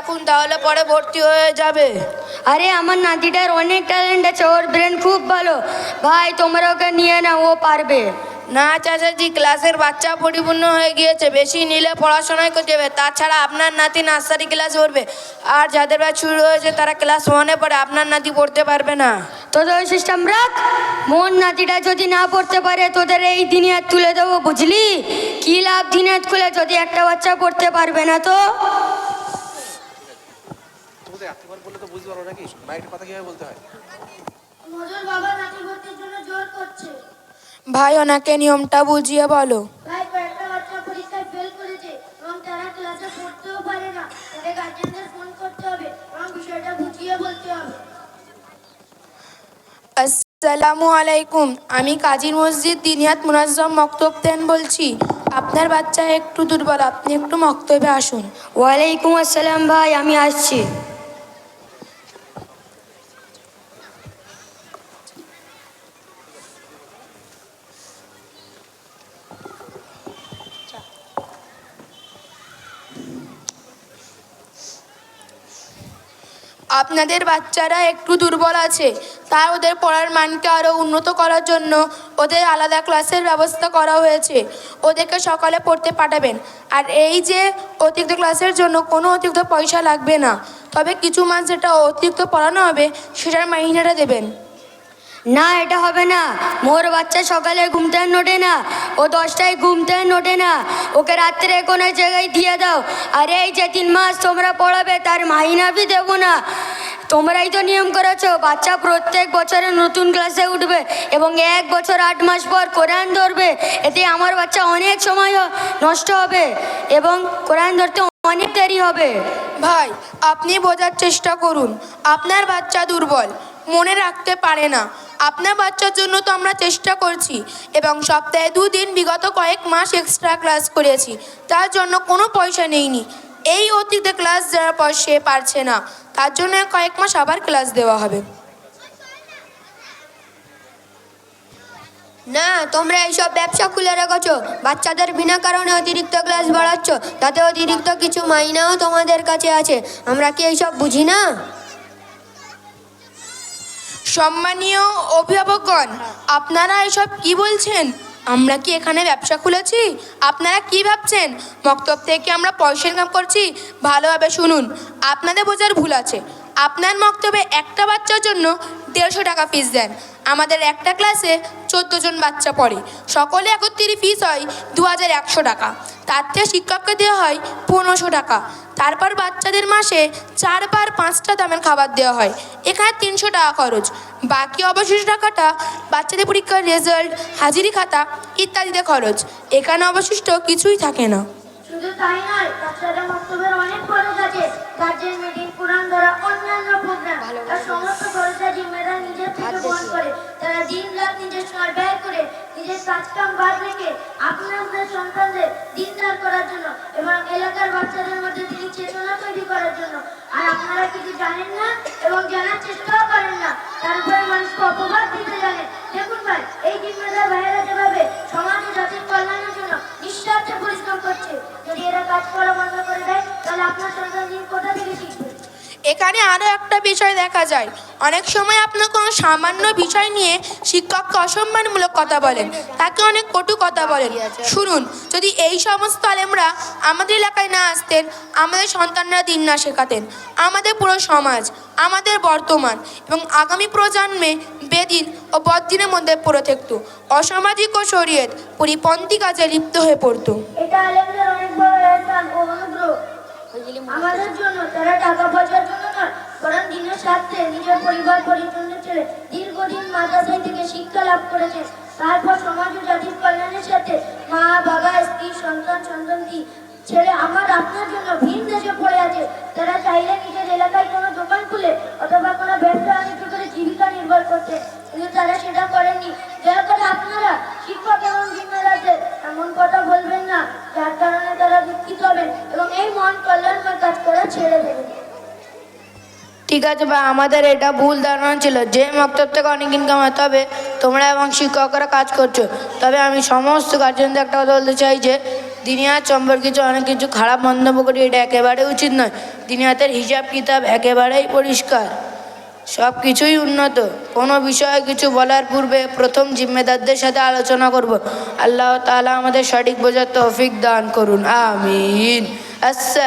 রাখুন তাহলে পরে ভর্তি হয়ে যাবে। আরে আমার নাতিটার অনেক ট্যালেন্ট আছে ওর ব্রেন খুব ভালো। ভাই তোমরা ওকে নিয়ে নাও ও পারবে। না চাচাজি ক্লাসের বাচ্চা পরিপূর্ণ হয়ে গিয়েছে বেশি নিলে পড়াশোনায় করতে হবে। তাছাড়া আপনার নাতি নার্সারি ক্লাস পড়বে আর যাদের বা শুরু হয়েছে তারা ক্লাস ওয়ানে পড়ে আপনার নাতি পড়তে পারবে না। তোদের ওই সিস্টেম রাখ। মন নাতিটা যদি না পড়তে পারে তোদের এই দিনে হাত তুলে দেবো বুঝলি? কি লাভ দিনে হাত খুলে যদি একটা বাচ্চা পড়তে পারবে না তো? বললে তো বুঝতে পারো নাকি মায়ের কথা কীভাবে বলতে হয়? মজুর বাবা নাতি ভর্তির জন্য জোর করছে। ভাই ওনাকে নিয়মটা বুঝিয়ে বলো। ভাই কয়েকটা বাচ্চা পরীক্ষায় ফেল করেছে এবং তারা ক্লাসে পড়তেও পারে না। তাদের গার্জেনদের ফোন করতে হবে এবং বিষয়টা বুঝিয়ে বলতে হবে। আসসালামু আলাইকুম। আমি কাজী মসজিদ দিনিয়াত মুনাজ্জম মক্তব দেন বলছি। আপনার বাচ্চা একটু দুর্বল আপনি একটু মক্তবে আসুন। ওয়ালাইকুম আসসালাম ভাই আমি আসছি। আপনাদের বাচ্চারা একটু দুর্বল আছে, তাই ওদের পড়ার মানকে আরও উন্নত করার জন্য ওদের আলাদা ক্লাসের ব্যবস্থা করা হয়েছে। ওদেরকে সকালে পড়তে পাঠাবেন। আর এই যে অতিরিক্ত ক্লাসের জন্য কোনো অতিরিক্ত পয়সা লাগবে না, তবে কিছু মাস যেটা অতিরিক্ত পড়ানো হবে, সেটার মাইনেটা দেবেন। না, এটা হবে না। মোর বাচ্চা সকালে ঘুমতে নোটে না, ও দশটায় ঘুমতে নোটে না। ওকে রাত্রে কোনো জায়গায় দিয়ে দাও। আরে, এই যে তিন মাস তোমরা পড়াবে, তার মাইনা বি দেবো না। তোমরাই তো নিয়ম করেছ, বাচ্চা প্রত্যেক বছরে নতুন ক্লাসে উঠবে এবং এক বছর আট মাস পর কোরআন ধরবে। এতে আমার বাচ্চা অনেক সময় নষ্ট হবে এবং কোরআন ধরতে অনেক দেরি হবে। ভাই, আপনি বোঝার চেষ্টা করুন। আপনার বাচ্চা দুর্বল, মনে রাখতে পারে না। আপনার বাচ্চার জন্য তো আমরা চেষ্টা করছি এবং সপ্তাহে দুদিন বিগত কয়েক মাস এক্সট্রা ক্লাস করেছি। তার জন্য কোনো পয়সা নেইনি। এই অতিরিক্ত ক্লাস যারা পর সে পারছে না। তার জন্য কয়েক মাস আবার ক্লাস দেওয়া হবে। না, তোমরা এইসব ব্যবসা খুলে রেখেছো। বাচ্চাদের বিনা কারণে অতিরিক্ত ক্লাস বাড়াচ্ছ। তাতে অতিরিক্ত কিছু মাইনাও তোমাদের কাছে আছে। আমরা কি এইসব বুঝি না? সম্মানীয় অভিভাবকগণ, আপনারা এসব কি বলছেন? আমরা কি এখানে ব্যবসা খুলেছি? আপনারা কি ভাবছেন? মক্তব থেকে আমরা পয়সা ইনকাম করছি? ভালোভাবে শুনুন, আপনাদের বোঝার ভুল আছে। আপনার মক্তবে একটা বাচ্চার জন্য দেড়শো টাকা ফিস দেন। আমাদের একটা ক্লাসে চোদ্দ জন বাচ্চা পড়ে। সকলে একত্রিত ফিস হয় দু হাজার একশো টাকা। তার থেকে শিক্ষককে দেওয়া হয় পনেরোশো টাকা। তারপর বাচ্চাদের মাসে চারবার পাঁচটা দামের খাবার দেওয়া হয়। এখানে তিনশো টাকা খরচ। বাকি অবশিষ্ট টাকাটা বাচ্চাদের পরীক্ষার রেজাল্ট হাজিরি খাতা ইত্যাদিতে খরচ। এখানে অবশিষ্ট কিছুই থাকে না। শুধু তাই নয় বাচ্চাদের অনেক খরচ আছে। গার্জেন মিটিং কোরআন ধরা অন্যান্য প্রোগ্রাম আর সমস্ত খরচা জিম্মেদার নিজের থেকে বহন করে। তারা দিন রাত নিজের সময় ব্যয় করে নিজের কাজকাম বাদ রেখে আপনাদের সন্তানদের দিনদার করার জন্য এবং এলাকার বাচ্চাদের মধ্যে তিনি চেতনা তৈরি করার জন্য। আর আপনারা কিছু জানেন না এবং জানার চেষ্টাও করেন না, তারপরে মানুষকে অপবাদ দিতে জানেন দেখুন ভাই, এই জিম্মেদার ভাইয়েরা যেভাবে সমাজ জাতির কল্যাণের জন্য নিঃস্বার্থে পরিশ্রম করছে, যদি এরা কাজ করা বন্ধ করে দেয়, তাহলে আপনার এখানে আরও একটা বিষয় দেখা যায়। অনেক সময় আপনার কোনো সামান্য বিষয় নিয়ে শিক্ষককে অসম্মানমূলক কথা বলেন, তাকে অনেক কটু কথা বলেন। শুনুন, যদি এই সমস্ত আলেমরা আমাদের এলাকায় না আসতেন, আমাদের সন্তানরা দিন না শেখাতেন। আমাদের পুরো সমাজ, আমাদের বর্তমান এবং আগামী প্রজন্মে বেদিন ও বদিনের মধ্যে পড়ে থাকতো। অসামাজিক ও শরীয়ত পরিপন্থী কাজে লিপ্ত হয়ে পড়তো। আমাদের জন্য তারা পরিবার পরিজনের ছেলে দীর্ঘদিন মাদ্রাসায় থেকে শিক্ষা লাভ করেছে। তারপর সমাজ ও জাতির কল্যাণের সাথে মা, বাবা, স্ত্রী, সন্তান সন্তানদি ছেলে, আমার, আপনার জন্য ভিন দেশে পড়ে আছে। তারা চাইলে নিজের এলাকায় কোনো দোকান খুলে অথবা কোনো ব্যবসা বাণিজ্য করে জীবিকা নির্ভর করতে কিন্তু তারা সেটা করেননি দয়া করে আপনারা শিক্ষক এবং জিম্মেদারদের এমন কথা বলবেন না, যার কারণে তারা দুঃখিত হবেন এবং এই মহান কল্যাণময় কাজ করা ছেড়ে দেবেন। ঠিক আছে বা আমাদের এটা ভুল ধারণা ছিল। যে মক্তব থেকে অনেক ইনকাম হয় তবে তোমরা এবং শিক্ষকরা কাজ করছ। তবে আমি সমস্ত গার্জেনদের একটা কথা বলতে চাই যে দিনিয়াত সম্পর্কিত অনেক কিছু খারাপ মন্তব্য করি এটা একেবারে উচিত নয়। দিনিয়াতের হিসাব কিতাব একেবারেই পরিষ্কার। সব কিছুই উন্নত। কোনো বিষয়ে কিছু বলার পূর্বে প্রথম জিম্মেদারদের সাথে আলোচনা করব। আল্লাহ তাআলা আমাদের সঠিক বোঝার তৌফিক দান করুন। আমিন। আচ্ছা